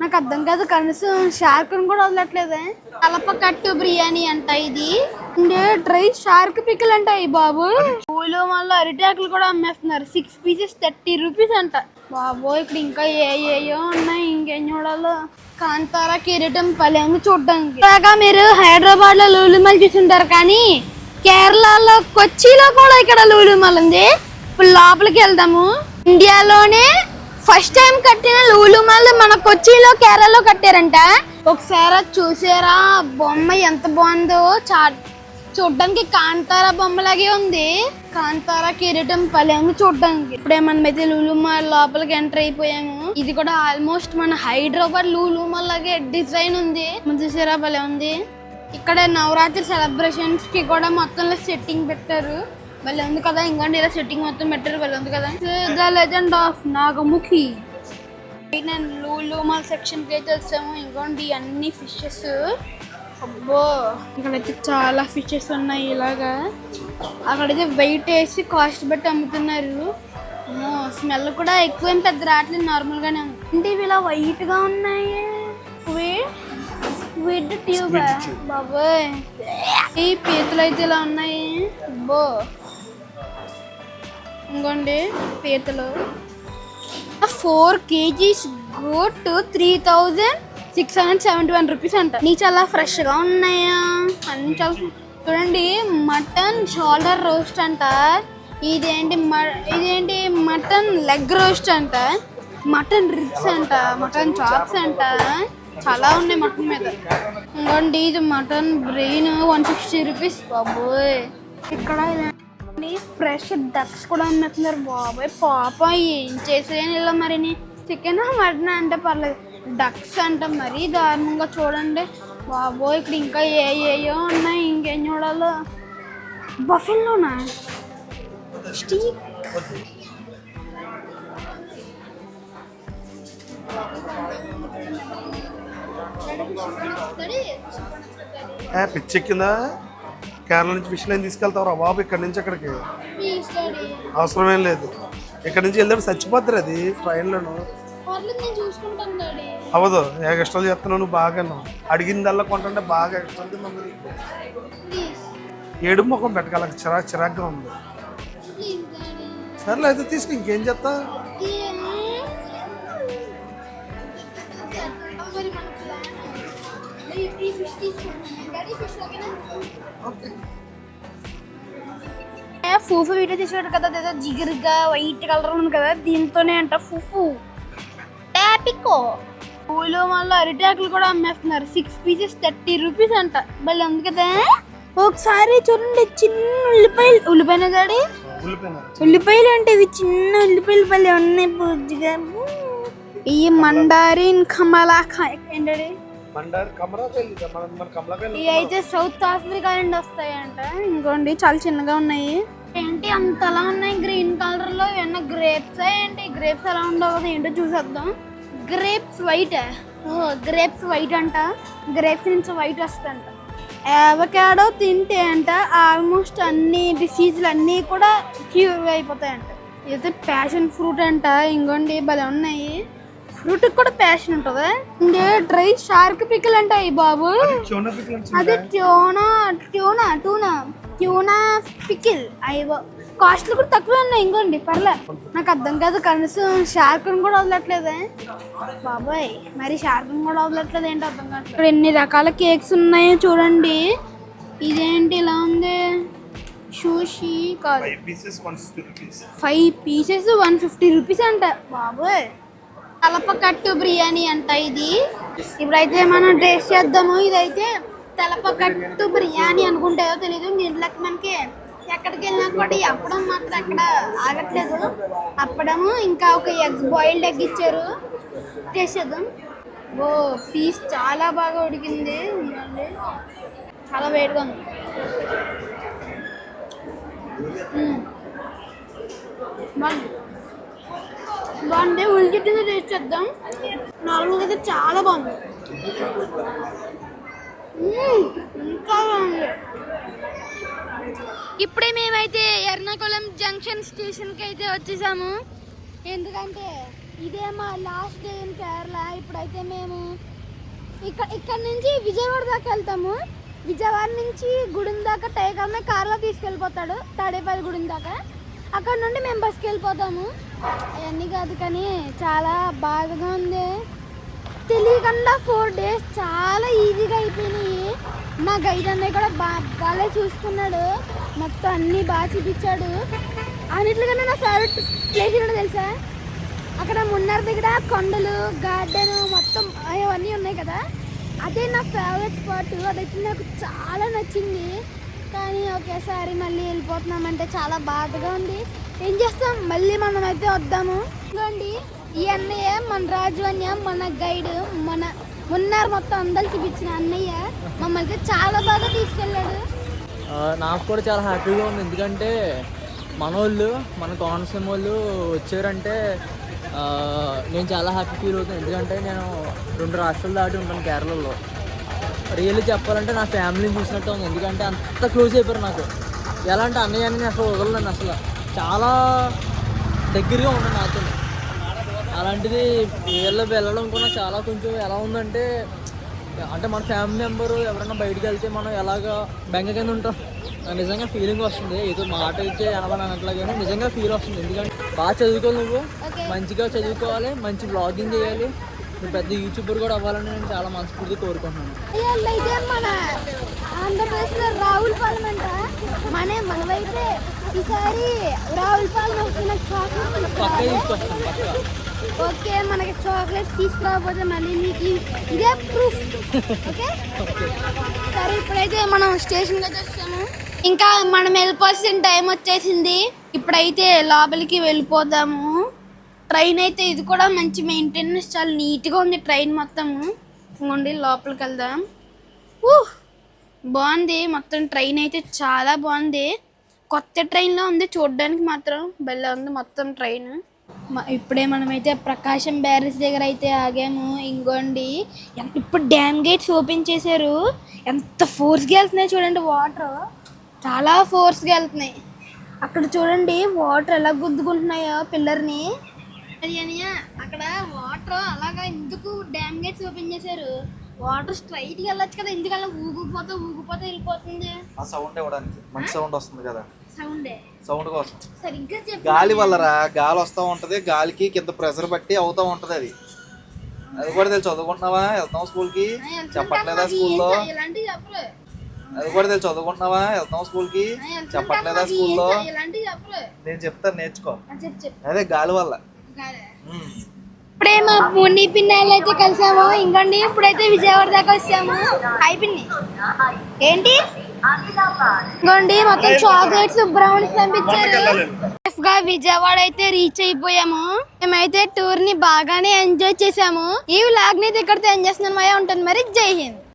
నాకు అర్థం కాదు కనీసం షార్క్ కూడా వదలట్లేదే. కలప కట్టు బిర్యానీ అంట ఇది. డ్రై షార్క్ పిక్కలు అంట ఈ బాబు. పూలు మళ్ళీ అరిటాకులు కూడా అమ్మేస్తున్నారు. సిక్స్ పీసెస్ థర్టీ రూపీస్ అంట. బాబో ఇక్కడ ఇంకా ఏ ఏయో ఉన్నాయి? ఇంకేం చూడాలో? కాంతారా కిరీటం పలేము చూడడానికి. ఇలాగా మీరు హైదరాబాద్లో లూలుమల్ చూసుంటారు కానీ కేరళలో కొచ్చిలో కూడా ఇక్కడ లూలుమల్ ఉంది. ఇప్పుడు లోపలికి వెళ్దాము. ఇండియాలోనే ఫస్ట్ టైం కట్టిన లూలు మాల్ మన కొచ్చిలో కేరళలో కట్టారంట. ఒకసారి చూసారా? బొమ్మ ఎంత బాగుందో. చా చూడ్డానికి కాంతారా బొమ్మలాగే ఉంది. కాంతారా కిరీటం భలే ఉంది చూడ్డానికి. ఇప్పుడే మనమైతే లూలు మాల్ లోపలికి ఎంటర్ అయిపోయాము. ఇది కూడా ఆల్మోస్ట్ మన హైదరాబాద్ లూలు మాల్ లాగే డిజైన్ ఉంది. చూసారా? భలే ఉంది. ఇక్కడ నవరాత్రి సెలబ్రేషన్స్కి కూడా మొత్తంలో సెట్టింగ్ పెట్టారు. భలే ఉంది కదా ఇంకోండి ఇలా సెట్టింగ్ మొత్తం పెట్టారు భలే ఉంది కదా. ద లెజెండ్ ఆఫ్ నాగముఖి నేను లూలు మాల్ సెక్షన్కి అయితే వచ్చాము. ఇంకోండి అన్ని ఫిషెస్ అబ్బో ఇక్కడైతే చాలా ఫిషెస్ ఉన్నాయి ఇలాగా. అక్కడైతే వెయిట్ వేసి కాస్ట్ బట్టి అమ్ముతున్నారు. స్మెల్ కూడా ఎక్కువ ఏం పెద్ద రావట్లేదు నార్మల్ గానే ఉంది. అంటే ఇవి ఇలా వైట్గా ఉన్నాయి? Squid tube. బాబోయ్. ఈ పీతలు అయితే ఇలా ఉన్నాయి. అబ్బో. ఇంకోండి పీతలు. Four KGs goat three thousand six hundred seventy one rupees అంట. నీ చాలా ఫ్రెష్గా ఉన్నాయా? అన్ని చాలా చూడండి మటన్ షోల్డర్ రోస్ట్ అంట. ఇదేంటి మ- ఇదేంటి మటన్ లెగ్ రోస్ట్ అంట. మటన్ రిబ్స్ అంట మటన్ చాప్స్ అంట. చాలా ఉన్నాయి మటన్ మీద. ఇంకోండి ఇది mutton brain one sixty rupees. బాబోయ్. ఇక్కడ ఇదేంటి ఫ్రెష్ డక్స్ కూడా అన్నట్టున్నారు బాబాయ్. పాప ఏం చేసేయని ఇలా మరి చికెన్ మటన్ అంటే పర్లేదు. డక్స్ అంటే మరీ దారుణంగా చూడండి. బాబోయ్ ఇక్కడ ఇంకా ఏ ఏయో ఉన్నాయి? ఇంకేం చూడాలో? బఫిన్లోనా స్టీక్ పిచ్చెక్కిందా కేరళ నుంచి ఫిష్ లైన్ తీసుకెళ్తావురా బాబు ఇక్కడ నుంచి అక్కడికి. అవసరమేం లేదు. ఇక్కడ నుంచి వెళ్తే చచ్చిపోతారు అది ట్రైన్లోను. అవ్వదు ఎక్స్ట్రాలు చేస్తున్నావు నువ్వు బాగాను. అడిగిందల్లా కొంటుంటే బాగా ఎక్స్ట్రా. ప్లీజ్. ఏడు ముఖం పెట్టగల చిరాకు చిరాకుగా ఉంది. సర్లే అయితే తీసుకు ఇంకేం ప్లాన్. ఈ ఫిష్ ఫూఫు వీడియో తీసాడు కదా అదేదో జిగురుగా వైట్ కలర్ ఉంది కదా దీంతోనే అంట ఫుఫు. టాపికో పూలు మళ్ళీ అరిటాకులు కూడా అమ్మేస్తున్నారు. సిక్స్ పీసెస్ థర్టీ రూపీస్ అంట. భలే ఉంది కదా ఒకసారి చూడండి చిన్న ఉల్లిపాయలు. ఉల్లిపాయలు ఉల్లిపోయినా ఉల్లిపాయలు అంటే ఇవి చిన్న ఉల్లిపాయలు భలే ఉన్నాయి బుజ్జిగా. ఈ మండారిన్ కమలా ఏంటండి మండారి కమరాకాయలు మన మన కమలాకాయలు ఇవి అయితే సౌత్ ఆఫ్రికా నుండి వస్తాయంట. ఇంకోండి చాలా చిన్నగా ఉన్నాయి. ఏంటి అంతలా ఉన్నాయి? గ్రీన్ కలర్లో ఏమన్నా గ్రేప్స్ ఏంటి? గ్రేప్స్ ఎలా ఉండవు కదా ఏంటో చూసేద్దాం. గ్రేప్స్ వైట్ గ్రేప్స్ వైట్ అంట. గ్రేప్స్ నుంచి వైట్ వస్తుందంట. అవకాడో తింటే అంట ఆల్మోస్ట్ అన్ని డిసీజులు అన్నీ కూడా క్యూర్ అయిపోతాయంట. ఇదైతే ప్యాషన్ ఫ్రూట్ అంట. ఇంకోండి భలే ఉన్నాయి. ఫ్రూట్ కూడా ప్యాషన్ ఉంటుందా. ఇంకే డ్రై షార్క్ పిక్కలు అంట ఈ బాబు. అది tuna tuna tuna tuna. Pickle. అయ్యో కాస్ట్లు కూడా తక్కువే ఉన్నాయి ఇంకోండి పర్లే. నాకు అర్థం కాదు కనీసం షార్క్ కూడా వదలట్లేదే. బాబాయ్ మరి షార్క్ కూడా వదలట్లేదు ఏంటి అర్థం కాదు ఇక్కడ ఎన్ని రకాల కేక్స్ ఉన్నాయో చూడండి. ఇదేంటి ఇలా ఉంది? షూషి కాదు. Five pieces one fifty rupees అంట. బాబోయ్. తలపకట్టు బిర్యానీ అంట ఇది. ఇప్పుడైతే మనం టేస్ట్ చేద్దాము. ఇదైతే తలపకట్టు బిర్యానీ అనుకుంటాయో తెలీదు. దీంట్లోకి మనకి ఎక్కడికి వెళ్ళినా కూడా అప్పడం మాత్రం అక్కడ ఆగట్లేదు. అప్పడము ఇంకా ఒక ఎగ్ బాయిల్డ్ ఎగ్ ఇచ్చారు. టేస్ట్ చేద్దాం. ఓ పీస్ చాలా బాగా ఉడికింది. చాలా వేడిగా ఉంది. బాగుంది. బాగుంది ఉల్లిగడ్డ టేస్ట్ చేద్దాం. నార్మల్గా అయితే చాలా బాగుంది. ఇంకా బాగుంది. ఇప్పుడే మేమైతే ఎర్నాకుళం జంక్షన్ స్టేషన్కి అయితే వచ్చేసాము. ఎందుకంటే ఇదే మా లాస్ట్ డే ఇన్ కేరళ. ఇప్పుడైతే మేము ఇక్కడ ఇక్కడ నుంచి విజయవాడ దాకా వెళ్తాము. విజయవాడ నుంచి గుడిని దాకా టైగర్నే కార్లో తీసుకెళ్ళిపోతాడు. తాడేపల్లి గుడిని దాకా. అక్కడ నుండి మేము బస్కి వెళ్ళిపోతాము. అవన్నీ కాదు కానీ చాలా బాధగా ఉంది. తెలియకుండా ఫోర్ డేస్ చాలా ఈజీగా అయిపోయినాయి. మా గైడ్ అన్నయ్య కూడా బా బాగా చూసుకున్నాడు మొత్తం అన్నీ బాగా చూపించాడు. అన్నిటికన్నా నా ఫేవరెట్ ప్లేస్ ఏంటో తెలుసా? అక్కడ మున్నర దగ్గర కొండలు గార్డెన్ మొత్తం అవన్నీ ఉన్నాయి కదా? అదే నా ఫేవరెట్ స్పాట్ అదైతే నాకు చాలా నచ్చింది. కానీ ఒకేసారి మళ్ళీ వెళ్ళిపోతున్నామంటే చాలా బాధగా ఉంది. ఏం చేస్తాం? మళ్ళీ మనం అయితే వద్దాము. ఇదిగోండి ఈ అన్నయ్య మన రాజు అన్నయ్య మన గైడ్ మన మున్నార్ మొత్తం అందరు చూపించిన అన్నయ్య మమ్మల్ని చాలా బాగా తీసుకెళ్ళాడు. నాకు కూడా చాలా హ్యాపీగా ఉంది. ఎందుకంటే మన వాళ్ళు మన కోనసీమ వాళ్ళు వచ్చారంటే నేను చాలా హ్యాపీ ఫీల్ అవుతాను. ఎందుకంటే నేను రెండు రాష్ట్రాలు దాటి ఉంటాను కేరళలో. రియల్లీ చెప్పాలంటే నా ఫ్యామిలీని చూసినట్టు ఉంది. ఎందుకంటే అంత క్లోజ్ అయిపోయారు నాకు. ఎలా అంటే అన్నయ్య అని నేను అసలు వదలను అసలు. చాలా దగ్గరగా ఉన్నాను నాతో. అలాంటిది వీళ్ళు వెళ్ళడం కూడా చాలా కొంచెం ఎలా ఉందంటే అంటే మన ఫ్యామిలీ మెంబర్ ఎవరైనా బయటికి వెళ్తే మనం ఎలాగా బెంగ కింద ఉంటాం. నిజంగా ఫీలింగ్ వస్తుంది. ఏదో మాట అన్నట్లా కానీ నిజంగా ఫీల్ వస్తుంది. ఎందుకంటే బాగా చదువుకోవాలి నువ్వు. మంచిగా చదువుకోవాలి. మంచి బ్లాగింగ్ చేయాలి. నువ్వు పెద్ద యూట్యూబర్ కూడా అవ్వాలని నేను చాలా మనస్ఫూర్తి కోరుకుంటున్నాను. అయితే మన ఆంధ్రప్రదేశ్లో రావులపాలెం అంట. మనే మనమైతే ఈసారి చాక్లెట్ పక్క తీసుకోవాలి తీసుకొస్తాను పక్క. ఓకే మనకి చాక్లెట్స్ తీసుకురాకపోతే మళ్ళీ ఇ- ఇదే ప్రూఫ్ ఓకే? సరే ఇప్పుడైతే మనం స్టేషన్కి అయితే వచ్చాము ఇంకా మనం వెళ్ళిపోవాల్సిన టైం వచ్చేసింది. ఇప్పుడైతే లోపలికి వెళ్ళిపోదాము. ట్రైన్ అయితే ఇది కూడా మంచి మెయింటెనెన్స్ చాలా నీట్గా ఉంది ట్రైన్ మొత్తము ఉండి లోపలికి వెళ్దాం. ఊహ్ బాగుంది. మొత్తం ట్రైన్ అయితే చాలా బాగుంది. కొత్త ట్రైన్లో ఉంది చూడడానికి మాత్రం. బెల్ల ఉంది మొత్తం ట్రైన్. ఇప్పుడే మనమైతే ప్రకాశం బ్యారేజ్ దగ్గర అయితే ఆగాము. ఇంకోండి ఇప్పుడు డ్యామ్ గేట్స్ ఓపెన్ చేశారు. ఎంత ఫోర్స్గా వెళ్తున్నాయి చూడండి వాటర్. చాలా ఫోర్స్గా వెళ్తున్నాయి. అక్కడ చూడండి వాటర్ ఎలా గుద్దుకుంటున్నాయో పిల్లర్ని. అక్కడ వాటర్ అలాగా ఎందుకు డ్యామ్ గేట్స్ ఓపెన్ చేశారు? వాటర్ స్ట్రైట్గా వెళ్ళొచ్చు కదా ఎందుకు అలా ఊగిపోతా ఊగిపోతా వెళ్ళిపోతుంది? ఆ సౌండ్ ఇవ్వడానికి మంచి సౌండ్ వస్తుంది కదా. సౌండే? సౌండ్ కోసం. సరిగ్గా చెప్పు గాలి వల్లరా గాలి వస్తూ ఉంటది గాలికి కింద ప్రెషర్ బట్టి అవుతూ ఉంటది అది. అది కూడా తెలుసు చదువుకుంటున్నావా? వెళ్తాం స్కూల్కి చెప్పట్లేదా స్కూల్లో? అది కూడా తెలుసు చదువుకుంటున్నావా? వెళ్తాం స్కూల్కి చెప్పట్లేదా స్కూల్లో? నేను చెప్తాను నేర్చుకో. అదే గాలి వల్ల. ఇప్పుడే మా పుణ్య పిన్నాళ్ళు అయితే కలిసాము. ఇంకండి ఇప్పుడైతే విజయవాడ దాకా వచ్చాము. పిన్ని. ఏంటి? ఇంకోండి మొత్తం చాక్లెట్స్ బ్రౌన్స్ పంపించారు. గా విజయవాడ అయితే రీచ్ అయిపోయాము. మేమైతే టూర్ని బాగానే ఎంజాయ్ చేసాము. ఈ వ్లాగ్ని ఇక్కడితో ఎంజాయ్ చేస్తున్నాను. ఉంటాను మరి జై హింద్.